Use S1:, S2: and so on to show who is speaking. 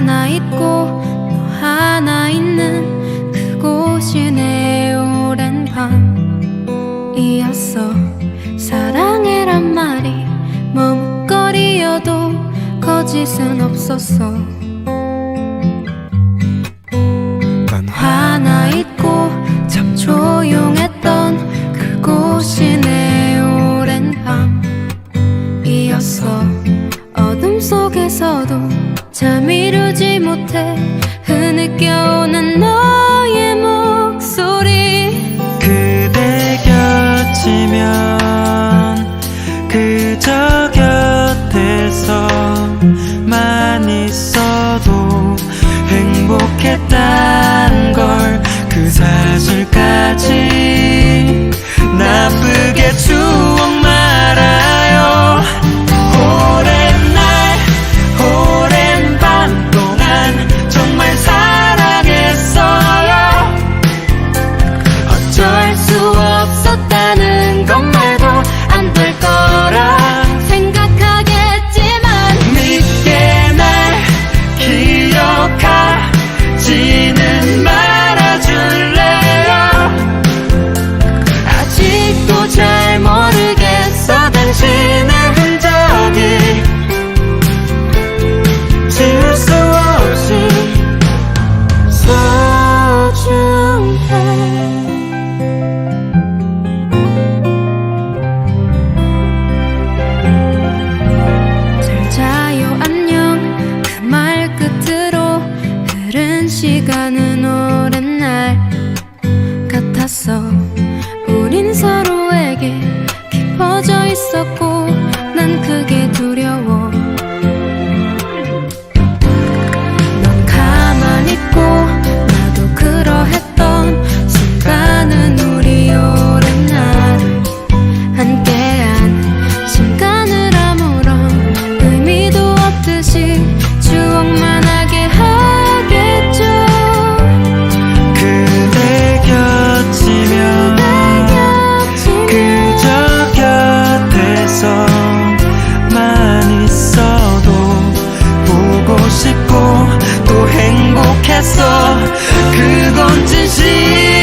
S1: 하나 있고 너 하나 있는 그곳이 내 오랜 밤이었어. 사랑해란 말이 머뭇거리여도 거짓은 없었어. 난 하나 있고 참 조용했던 그곳이 내 오랜 밤이었어. 어둠 속에서도 잠 이루지 못해 흐느껴 오는 너의 목소리.
S2: 그대 곁이면 그저 곁에서만 있어도 행복했단 걸그 사실까지 나쁘게 주
S1: 끝으로 흐른 시간은 오랜 날 같았어. 우린 서로에게 깊어져 있었고 난 그게
S2: 그건 진심.